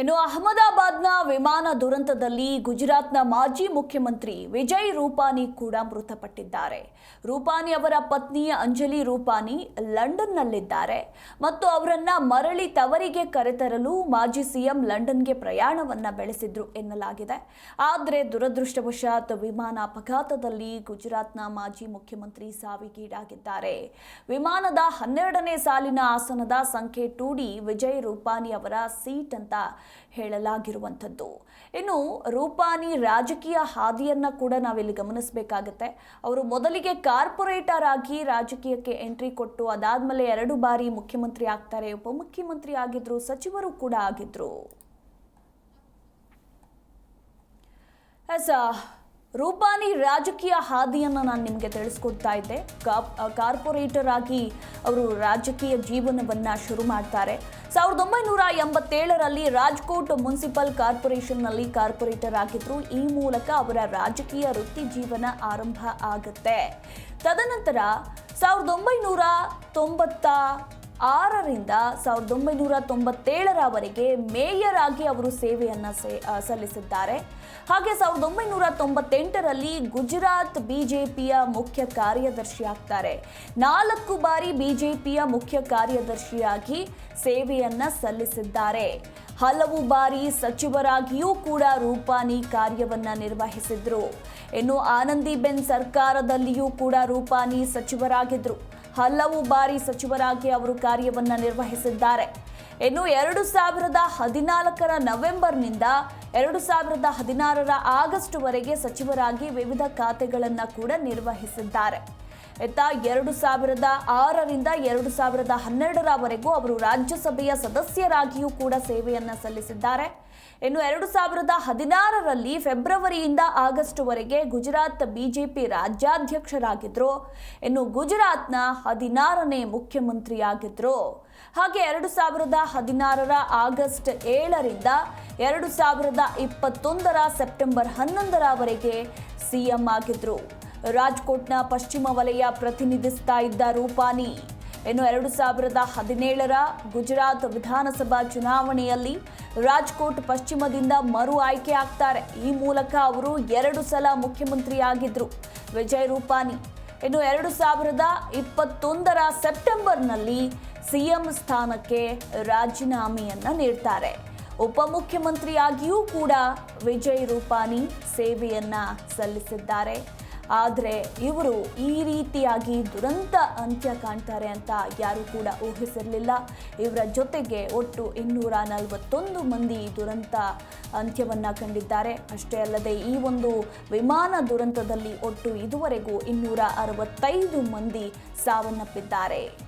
ಇನ್ನು ಅಹಮದಾಬಾದ್ನ ವಿಮಾನ ದುರಂತದಲ್ಲಿ ಗುಜರಾತ್ನ ಮಾಜಿ ಮುಖ್ಯಮಂತ್ರಿ ವಿಜಯ್ ರೂಪಾನಿ ಕೂಡ ಮೃತಪಟ್ಟಿದ್ದಾರೆ. ರೂಪಾನಿ ಅವರ ಪತ್ನಿ ಅಂಜಲಿ ರೂಪಾನಿ ಲಂಡನ್ನಲ್ಲಿದ್ದಾರೆ ಮತ್ತು ಅವರನ್ನ ಮರಳಿ ತವರಿಗೆ ಕರೆತರಲು ಮಾಜಿ ಸಿಎಂ ಲಂಡನ್ಗೆ ಪ್ರಯಾಣವನ್ನ ಬೆಳೆಸಿದ್ರು ಎನ್ನಲಾಗಿದೆ. ಆದರೆ ದುರದೃಷ್ಟವಶಾತ್ ವಿಮಾನ ಅಪಘಾತದಲ್ಲಿ ಗುಜರಾತ್ನ ಮಾಜಿ ಮುಖ್ಯಮಂತ್ರಿ ಸಾವಿಗೀಡಾಗಿದ್ದಾರೆ. ವಿಮಾನದ ಹನ್ನೆರಡನೇ ಸಾಲಿನ ಆಸನದ ಸಂಖ್ಯೆ ಟೂಡಿ ವಿಜಯ್ ರೂಪಾನಿ ಅವರ ಸೀಟ್ ಅಂತ ಹೇಳಲಾಗಿರುವಂಥದ್ದು. ಇನ್ನು ರೂಪಾನಿ ರಾಜಕೀಯ ಹಾದಿಯನ್ನ ಕೂಡ ನಾವಿಲ್ಲಿ ಗಮನಿಸಬೇಕಾಗತ್ತೆ. ಅವರು ಮೊದಲಿಗೆ ಕಾರ್ಪೊರೇಟರ್ ಆಗಿ ರಾಜಕೀಯಕ್ಕೆ ಎಂಟ್ರಿ ಕೊಟ್ಟು, ಅದಾದ್ಮೇಲೆ ಎರಡು ಬಾರಿ ಮುಖ್ಯಮಂತ್ರಿ ಆಗ್ತಾರೆ, ಉಪಮುಖ್ಯಮಂತ್ರಿ ಆಗಿದ್ರು, ಸಚಿವರು ಕೂಡ ಆಗಿದ್ರು. ಎಸ್ ರೂಪಾನಿ ರಾಜಕೀಯ ಹಾದಿಯನ್ನು ನಾನು ನಿಮಗೆ ತಿಳಿಸ್ಕೊಡ್ತಾ ಇದ್ದೆ. ಕಾರ್ಪೊರೇಟರ್ ಆಗಿ ಅವರು ರಾಜಕೀಯ ಜೀವನವನ್ನು ಶುರು ಮಾಡ್ತಾರೆ. ಸಾವಿರದ ಒಂಬೈನೂರ ಎಂಬತ್ತೇಳರಲ್ಲಿ ರಾಜ್ಕೋಟ್ ಮುನ್ಸಿಪಲ್ ಕಾರ್ಪೊರೇಷನ್ನಲ್ಲಿ ಕಾರ್ಪೊರೇಟರ್ ಆಗಿದ್ರು. ಈ ಮೂಲಕ ಅವರ ರಾಜಕೀಯ ವೃತ್ತಿ ಜೀವನ ಆರಂಭ ಆಗುತ್ತೆ. ತದನಂತರ ಸಾವಿರದ ಒಂಬೈನೂರ ತೊಂಬತ್ತ ಆರರಿಂದ ಸಾವಿರದ ಒಂಬೈನೂರ ತೊಂಬತ್ತೇಳರವರೆಗೆ ಮೇಯರ್ ಆಗಿ ಅವರು ಸೇವೆಯನ್ನು ಸಲ್ಲಿಸಿದ್ದಾರೆ. ಹಾಗೆ ಸಾವಿರದ ಒಂಬೈನೂರ ತೊಂಬತ್ತೆಂಟರಲ್ಲಿ ಗುಜರಾತ್ ಬಿಜೆಪಿಯ ಮುಖ್ಯ ಕಾರ್ಯದರ್ಶಿ ಆಗ್ತಾರೆ. ನಾಲ್ಕು ಬಾರಿ ಬಿಜೆಪಿಯ ಮುಖ್ಯ ಕಾರ್ಯದರ್ಶಿಯಾಗಿ ಸೇವೆಯನ್ನು ಸಲ್ಲಿಸಿದ್ದಾರೆ. ಹಲವು ಬಾರಿ ಸಚಿವರಾಗಿಯೂ ಕೂಡ ರೂಪಾನಿ ಕಾರ್ಯವನ್ನು ನಿರ್ವಹಿಸಿದ್ರು. ಇನ್ನು ಆನಂದಿಬೆನ್ ಸರ್ಕಾರದಲ್ಲಿಯೂ ಕೂಡ ರೂಪಾನಿ ಸಚಿವರಾಗಿದ್ರು. ಹಲವು ಬಾರಿ ಸಚಿವರಾಗಿ ಅವರು ಕಾರ್ಯವನ್ನು ನಿರ್ವಹಿಸಿದ್ದಾರೆ. ಇನ್ನು ಎರಡು ಸಾವಿರದ ಹದಿನಾಲ್ಕರ ನವೆಂಬರ್ನಿಂದ ಎರಡು ಸಾವಿರದ ಹದಿನಾರರ ಆಗಸ್ಟ್ವರೆಗೆ ಸಚಿವರಾಗಿ ವಿವಿಧ ಖಾತೆಗಳನ್ನು ಕೂಡ ನಿರ್ವಹಿಸಿದ್ದಾರೆ. ಇತ್ತ ಎರಡು ಸಾವಿರದ ಆರರಿಂದ ಎರಡು ಸಾವಿರದ ಹನ್ನೆರಡರವರೆಗೂ ಅವರು ರಾಜ್ಯಸಭೆಯ ಸದಸ್ಯರಾಗಿಯೂ ಕೂಡ ಸೇವೆಯನ್ನ ಸಲ್ಲಿಸಿದ್ದಾರೆ. ಇನ್ನು ಎರಡು ಸಾವಿರದ ಹದಿನಾರರಲ್ಲಿ ಫೆಬ್ರವರಿಯಿಂದ ಆಗಸ್ಟ್ವರೆಗೆ ಗುಜರಾತ್ ಬಿಜೆಪಿ ರಾಜ್ಯಾಧ್ಯಕ್ಷರಾಗಿದ್ರು. ಇನ್ನು ಗುಜರಾತ್ನ ಹದಿನಾರನೇ ಮುಖ್ಯಮಂತ್ರಿಯಾಗಿದ್ದರು ಹಾಗೆ ಎರಡು ಸಾವಿರದ ಹದಿನಾರರ ಆಗಸ್ಟ್ ಏಳರಿಂದ ಎರಡು ಸಾವಿರದ ಇಪ್ಪತ್ತೊಂದರ ಸೆಪ್ಟೆಂಬರ್ ಹನ್ನೊಂದರವರೆಗೆ ಸಿಎಂ ಆಗಿದ್ರು. ರಾಜ್ಕೋಟ್ನ ಪಶ್ಚಿಮ ವಲಯ ಪ್ರತಿನಿಧಿಸ್ತಾ ಇದ್ದ ರೂಪಾನಿ. ಇನ್ನು ಎರಡು ಸಾವಿರದ ಹದಿನೇಳರ ಗುಜರಾತ್ ವಿಧಾನಸಭಾ ಚುನಾವಣೆಯಲ್ಲಿ ರಾಜ್ಕೋಟ್ ಪಶ್ಚಿಮದಿಂದ ಮರು ಆಯ್ಕೆ ಆಗ್ತಾರೆ. ಈ ಮೂಲಕ ಅವರು ಎರಡು ಸಲ ಮುಖ್ಯಮಂತ್ರಿಯಾಗಿದ್ದರು ವಿಜಯ್ ರೂಪಾನಿ. ಇನ್ನು ಎರಡು ಸಾವಿರದ ಇಪ್ಪತ್ತೊಂದರ ಸೆಪ್ಟೆಂಬರ್ನಲ್ಲಿ ಸಿಎಂ ಸ್ಥಾನಕ್ಕೆ ರಾಜೀನಾಮೆಯನ್ನು ನೀಡ್ತಾರೆ. ಉಪಮುಖ್ಯಮಂತ್ರಿಯಾಗಿಯೂ ಕೂಡ ವಿಜಯ್ ರೂಪಾನಿ ಸೇವೆಯನ್ನು ಸಲ್ಲಿಸಿದ್ದಾರೆ. ಆದರೆ ಇವರು ಈ ರೀತಿಯಾಗಿ ದುರಂತ ಅಂತ್ಯ ಕಾಣ್ತಾರೆ ಅಂತ ಯಾರೂ ಕೂಡ ಊಹಿಸಿರಲಿಲ್ಲ. ಇವರ ಜೊತೆಗೆ ಒಟ್ಟು ಇನ್ನೂರ ನಲವತ್ತೊಂದು ಮಂದಿ ದುರಂತ ಅಂತ್ಯವನ್ನು ಕಂಡಿದ್ದಾರೆ. ಅಷ್ಟೇ ಅಲ್ಲದೆ ಈ ಒಂದು ವಿಮಾನ ದುರಂತದಲ್ಲಿ ಒಟ್ಟು ಇದುವರೆಗೂ ಇನ್ನೂರ ಅರವತ್ತೈದು ಮಂದಿ ಸಾವನ್ನಪ್ಪಿದ್ದಾರೆ.